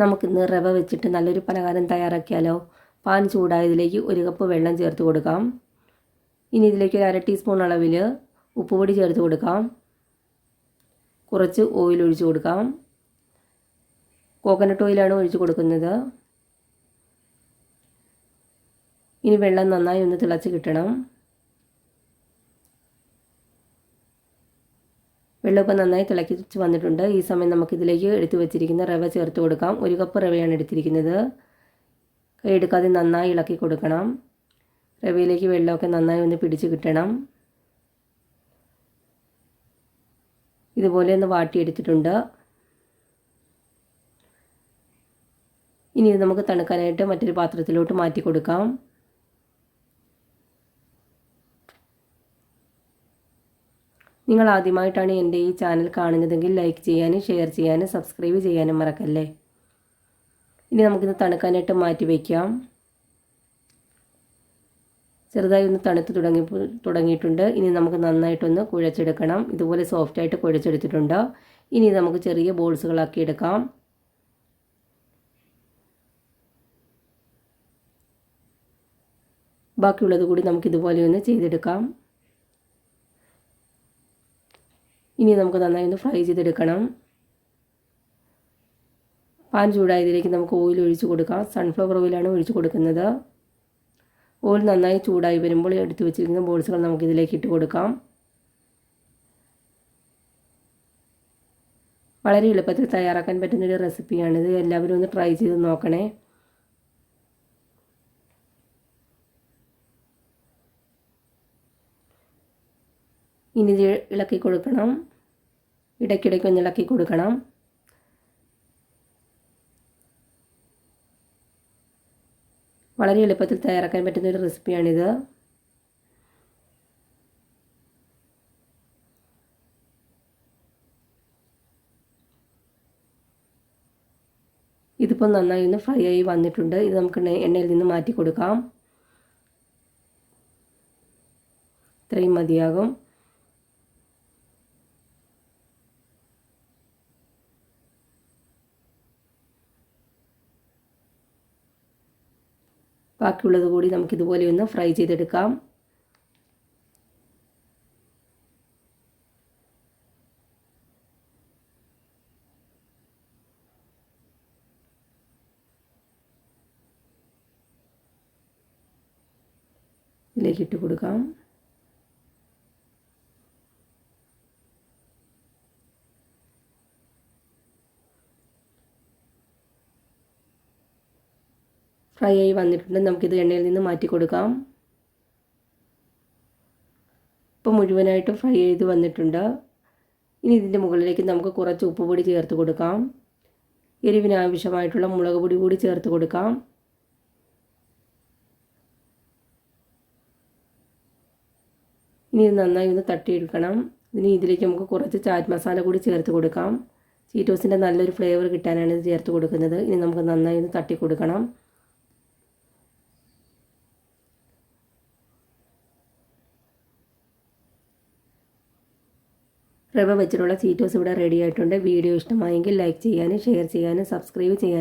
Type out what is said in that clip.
നമുക്കിന്ന് റവ വെച്ചിട്ട് നല്ലൊരു പലഹാരം തയ്യാറാക്കിയാലോ? പാൻ ചൂടായതിലേക്ക് ഒരു കപ്പ് വെള്ളം ചേർത്ത് കൊടുക്കാം. ഇനി ഇതിലേക്ക് ഒരു അര ടീസ്പൂൺ അളവിൽ ഉപ്പുപൊടി ചേർത്ത് കൊടുക്കാം. കുറച്ച് ഓയിൽ ഒഴിച്ച് കൊടുക്കാം. കോക്കനട്ട് ഓയിലാണ് ഒഴിച്ച് കൊടുക്കുന്നത്. ഇനി വെള്ളം നന്നായി ഒന്ന് തിളച്ച് കിട്ടണം. വെള്ളമൊക്കെ നന്നായി തിളക്കിച്ച് വന്നിട്ടുണ്ട്. ഈ സമയം നമുക്കിതിലേക്ക് എടുത്തു വെച്ചിരിക്കുന്ന റവ ചേർത്ത് കൊടുക്കാം. ഒരു കപ്പ് റവയാണ് എടുത്തിരിക്കുന്നത്. കൈ എടുക്കാതെ നന്നായി ഇളക്കി കൊടുക്കണം. റവയിലേക്ക് വെള്ളമൊക്കെ നന്നായി ഒന്ന് പിടിച്ച് കിട്ടണം. ഇതുപോലെ ഒന്ന് വാട്ടിയെടുത്തിട്ടുണ്ട്. ഇനി ഇത് നമുക്ക് തണുക്കാനായിട്ട് മറ്റൊരു പാത്രത്തിലോട്ട് മാറ്റി കൊടുക്കാം. നിങ്ങൾ ആദ്യമായിട്ടാണ് എന്റെ ഈ ചാനൽ കാണുന്നതെങ്കിൽ ലൈക്ക് ചെയ്യാനും ഷെയർ ചെയ്യാനും സബ്സ്ക്രൈബ് ചെയ്യാനും മറക്കല്ലേ? ഇനി നമുക്കിത് തണുക്കാനായിട്ട് മാറ്റി വയ്ക്കാം. ചെറുതായി ഒന്ന് തണുത്ത് തുടങ്ങി തുടങ്ങിയിട്ടുണ്ട്. ഇനി നമുക്ക് നന്നായിട്ടൊന്ന് കുഴച്ചെടുക്കണം. ഇതുപോലെ സോഫ്റ്റായിട്ട് കുഴച്ചെടുത്തിട്ടുണ്ട്? ഇനി നമുക്ക് ചെറിയ ബോൾസുകളാക്കി എടുക്കാം. ബാക്കിയുള്ളത് കൂടി നമുക്കിതുപോലെ ഒന്ന് ചെയ്തെടുക്കാം. ഇനി നമുക്ക് നന്നായി ഒന്ന് ഫ്രൈ ചെയ്തെടുക്കണം. പാൻ ചൂടായതിലേക്ക് നമുക്ക് ഓയിൽ ഒഴിച്ച് കൊടുക്കാം. സൺഫ്ലവർ ഓയിലാണ് ഒഴിച്ച് കൊടുക്കുന്നത്. ഓയിൽ നന്നായി ചൂടായി വരുമ്പോൾ എടുത്തു വെച്ചിരിക്കുന്ന ബോൾസുകൾ നമുക്ക് ഇതിലേക്ക് ഇട്ട് കൊടുക്കാം. വളരെ എളുപ്പത്തിൽ തയ്യാറാക്കാൻ പറ്റുന്നൊരു റെസിപ്പിയാണിത് എല്ലാവരും ഒന്ന് ട്രൈ ചെയ്ത് നോക്കണേ. ഇനി ഇളക്കി കൊടുക്കണം. ഇടയ്ക്കിടയ്ക്ക് ഒന്ന് ഇളക്കി കൊടുക്കണം. വളരെ എളുപ്പത്തിൽ തയ്യാറാക്കാൻ പറ്റുന്ന ഒരു റെസിപ്പിയാണിത്. ഇതിപ്പോൾ നന്നായി ഒന്ന് ഫ്രൈ ആയി വന്നിട്ടുണ്ട്. ഇത് നമുക്ക് എണ്ണയിൽ നിന്ന് മാറ്റി കൊടുക്കാം. ഇത്രയും മതിയാകും. ബാക്കിയുള്ളത് കൂടി നമുക്കിതുപോലെ ഒന്ന് ഫ്രൈ ചെയ്തെടുക്കാം. ഇതിലേക്ക് ഇട്ട് കൊടുക്കാം. ഫ്രൈ ആയി വന്നിട്ടുണ്ട്. നമുക്കിത് എണ്ണയിൽ നിന്ന് മാറ്റി കൊടുക്കാം. ഇപ്പോൾ മുഴുവനായിട്ടും ഫ്രൈ ചെയ്ത് വന്നിട്ടുണ്ട്. ഇനി ഇതിന്റെ മുകളിലേക്ക് നമുക്ക് കുറച്ച് ഉപ്പുപൊടി ചേർത്ത് കൊടുക്കാം. എരിവിന് ആവശ്യമായിട്ടുള്ള മുളക് പൊടി കൂടി ചേർത്ത് കൊടുക്കാം. ഇനി ഇത് നന്നായി ഒന്ന് തട്ടിയെടുക്കണം. ഇനി ഇതിലേക്ക് നമുക്ക് കുറച്ച് ചാറ്റ് മസാല കൂടി ചേർത്ത് കൊടുക്കാം. ചീറ്റോസിന്റെ നല്ലൊരു ഫ്ലേവർ കിട്ടാനാണ് ഇത് ചേർത്ത് കൊടുക്കുന്നത്. ഇനി നമുക്ക് നന്നായി ഒന്ന് തട്ടി കൊടുക്കണം റവ വെച്ചിട്ടുള്ള സീറ്റോസ് ഇവിടെ റെഡി ആയിട്ടുണ്ട്. വീഡിയോ ഇഷ്ടമായെങ്കിൽ ലൈക്ക് ചെയ്യാനും ഷെയർ ചെയ്യാനും സബ്സ്ക്രൈബ് ചെയ്യാനും